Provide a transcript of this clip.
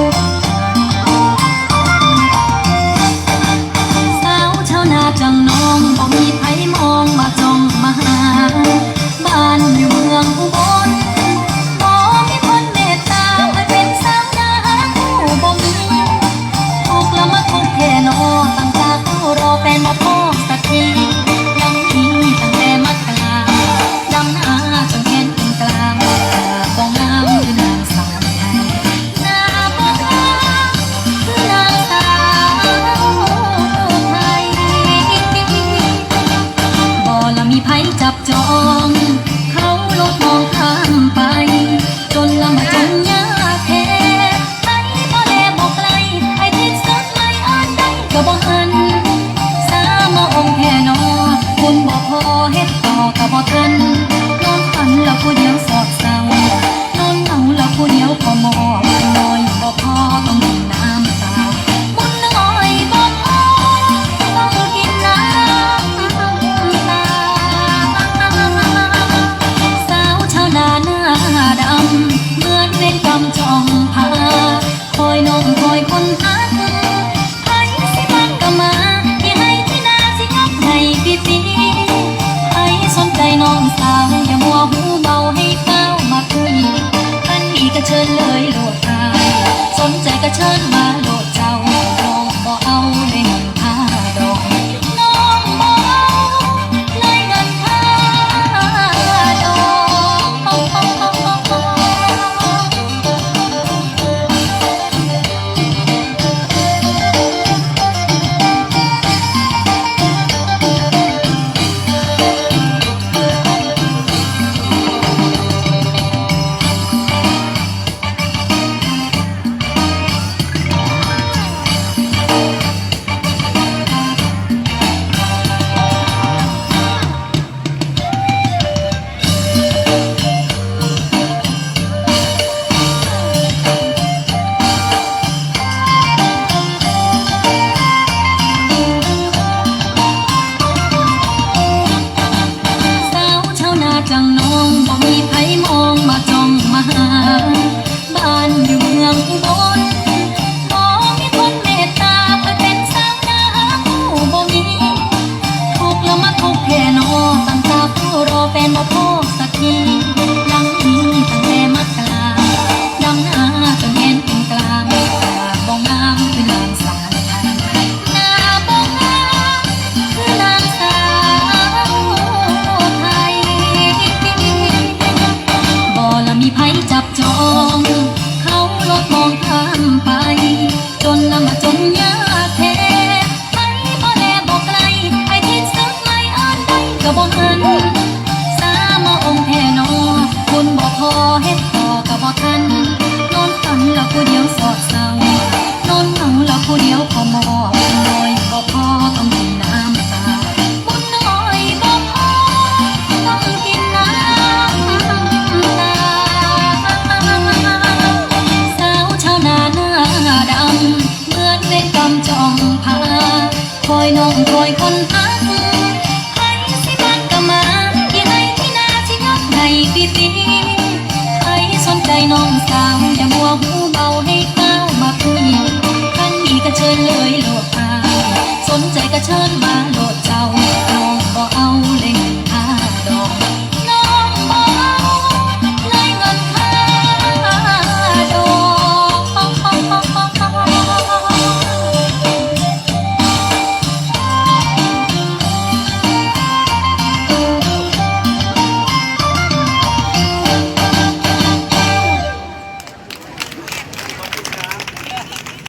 Música กัน ดีใครสนใจน้องสาวอย่ามัวหูเบาให้เก้ามาคุยท่านนี้ก็เชิญเลยหลดตาสนใจก็เชิญมาหลด